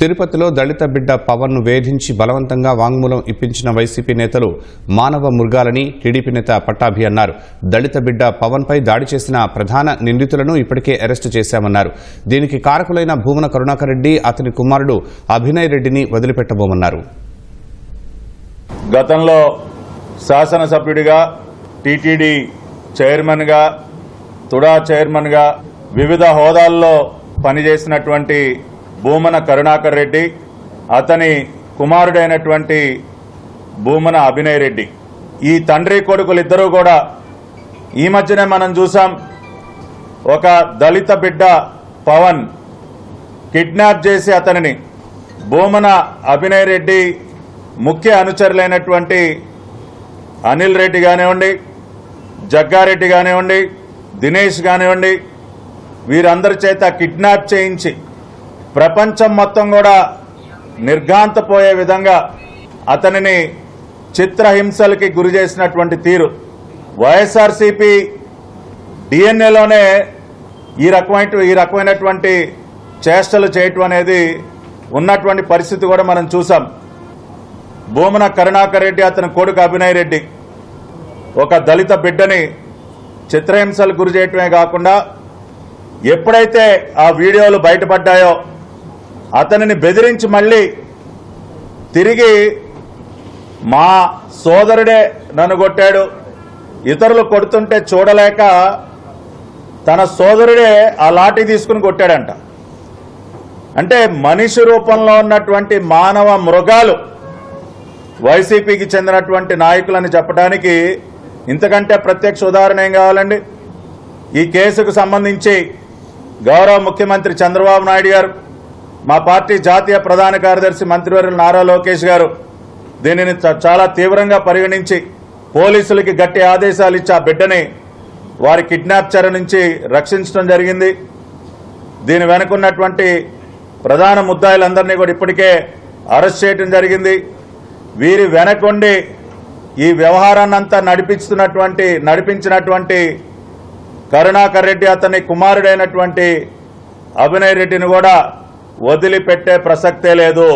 తిరుపతిలో దళిత బిడ్డ పవన్ను వేధించి బలవంతంగా వాంగ్మూలం ఇప్పించిన వైసీపీ నేతలు మానవ మృగాలని టీడీపీ నేత పట్టాభి అన్నారు. దళిత బిడ్డ పవన్ పై దాడి చేసిన ప్రధాన నిందితులను ఇప్పటికే అరెస్టు చేశామన్నారు. దీనికి కారకులైన భూమన కరుణాకర్ రెడ్డి అతని కుమారుడు అభినయ్ రెడ్డిని వదిలిపెట్టబోమన్నారు. గతంలో శాసనసభ్యుడిగా టీటీడీ చైర్మన్గా తుడా చైర్మన్గా వివిధ హోదాల్లో పనిచేసినటువంటి భూమన కరుణాకర్ రెడ్డి అతని కుమారుడైనటువంటి భూమన అభినయ్ రెడ్డి. ఈ తండ్రి కొడుకులు ఇద్దరూ కూడా ఈ మధ్యనే మనం చూసాం ఒక దళిత బిడ్డ పవన్ కిడ్నాప్ చేసి అతనిని భూమన అభినయ్ రెడ్డి ముఖ్య అనుచరులైనటువంటి అనిల్ రెడ్డి కానివ్వండి జగ్గారెడ్డి కానివ్వండి దినేష్ కానివ్వండి వీరందరి చేత కిడ్నాప్ చేయించి ప్రపంచం మొత్తం కూడా నిర్ఘాంతపోయే విధంగా అతనిని చిత్రహింసలకి గురి చేసినటువంటి తీరు. వైఎస్ఆర్సీపీ డిఎన్ఏలోనే ఈ రకమైన ఈ రకమైనటువంటి చేష్టలు చేయటం అనేది ఉన్నటువంటి పరిస్థితి కూడా మనం చూసాం. భూమన కరుణాకర్ రెడ్డి అతని కొడుకు అభినయ్ రెడ్డి ఒక దళిత బిడ్డని చిత్రహింసలు గురి చేయటమే కాకుండా ఎప్పుడైతే ఆ వీడియోలు బయటపడ్డాయో అతనిని బెదిరించి మళ్ళీ తిరిగి మా సోదరుడే నన్ను కొట్టాడు. ఇతరులు కొడుతుంటే చూడలేక తన సోదరుడే ఆ లాఠీ తీసుకుని కొట్టాడంట. అంటే మనిషి రూపంలో ఉన్నటువంటి మానవ మృగాలు వైసీపీకి చెందినటువంటి నాయకులని చెప్పడానికి ఇంతకంటే ప్రత్యక్ష ఉదాహరణ ఏం కావాలండి? ఈ కేసుకు సంబంధించి గౌరవ ముఖ్యమంత్రి చంద్రబాబు నాయుడు గారు మా పార్టీ జాతీయ ప్రధాన కార్యదర్శి మంత్రివర్యులు నారా లోకేష్ గారు దీనిని చాలా తీవ్రంగా పరిగణించి పోలీసులకి గట్టి ఆదేశాలు ఇచ్చి ఆ బిడ్డని వారి కిడ్నాప్ చర్య నుంచి రక్షించడం జరిగింది. దీని వెనుకున్నటువంటి ప్రధాన ముద్దాయిలందరినీ కూడా ఇప్పటికే అరెస్ట్ చేయడం జరిగింది. వీరి వెనకొండి ఈ వ్యవహారాన్ని అంతా నడిపిస్తున్నటువంటి నడిపించినటువంటి కరుణాకర్ రెడ్డి అతని కుమారుడైనటువంటి అభినయ్ రెడ్డిని కూడా వదిలిపెట్టే ప్రసక్తే లేదు.